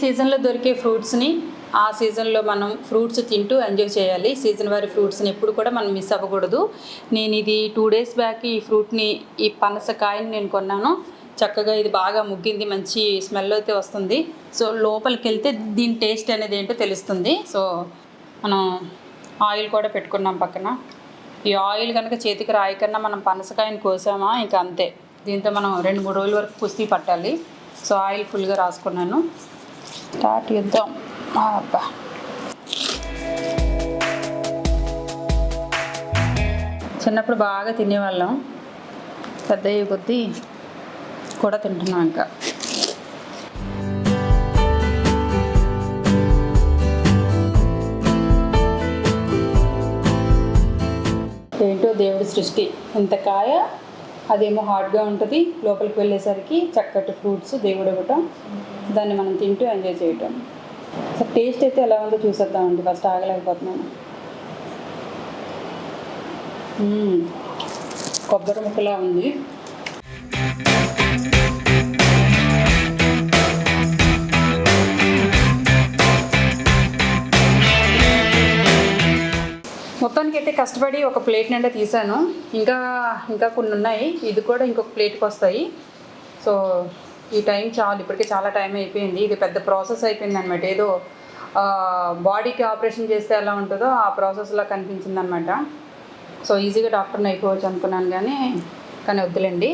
సీజన్లో దొరికే ఫ్రూట్స్ని ఆ సీజన్లో మనం ఫ్రూట్స్ తింటూ ఎంజాయ్ చేయాలి. సీజన్ వారి ఫ్రూట్స్ని ఎప్పుడు కూడా మనం మిస్ అవ్వకూడదు. నేను ఇది టూ డేస్ బ్యాక్ ఈ ఫ్రూట్ని ఈ పనసకాయని నేను కొన్నాను. చక్కగా ఇది బాగా ముగ్గింది మంచి స్మెల్ అయితే వస్తుంది. సో లోపలికి వెళ్తే దీని టేస్ట్ అనేది ఏంటో తెలుస్తుంది. సో మనం ఆయిల్ కూడా పెట్టుకున్నాం పక్కన. ఈ ఆయిల్ కనుక చేతికి రాయకన్నా మనం పనసకాయని కోసామా? ఇంకా అంతే. దీంతో మనం రెండు మూడు రోజుల వరకు పుస్తీ పట్టాలి. సో ఆయిల్ ఫుల్గా రాసుకున్నాను. స్టార్ట్ చేద్దాం. అబ్బా. చిన్నప్పుడు బాగా తినేవాళ్ళం. పెద్ద అయ్యే కొద్దీ కూడా తింటున్నాం ఇంకా. ఏంటో దేవుడి సృష్టి. ఇంత కాయ? అదేమో హార్డ్గా ఉంటుంది. లోపలికి వెళ్ళేసరికి చక్కటి ఫ్రూట్స్ దేవుడు ఇవ్వటం దాన్ని మనం తింటూ ఎంజాయ్ చేయటం. సో టేస్ట్ అయితే ఎలా ఉందో చూసేద్దామండి. ఫస్ట్ ఆగలేకపోతున్నాను. Hmm. కొబ్బరి ముక్కలా ఉంది. మొత్తానికి అయితే కష్టపడి ఒక ప్లేట్ నిండా తీసాను. ఇంకా ఇంకా కొన్ని ఉన్నాయి. ఇది కూడా ఇంకొక ప్లేట్కి వస్తాయి. సో ఈ టైం చాలు. ఇప్పటికే చాలా టైం అయిపోయింది. ఇది పెద్ద ప్రాసెస్ అయిపోయింది అనమాట ఏదో బాడీకి ఆపరేషన్ చేస్తే ఎలా ఉంటుందో ఆ ప్రాసెస్లా కనిపించింది అనమాట సో ఈజీగా డాక్టర్ని అయిపోవచ్చు అనుకున్నాను కానీ కానీ వద్దులేండి.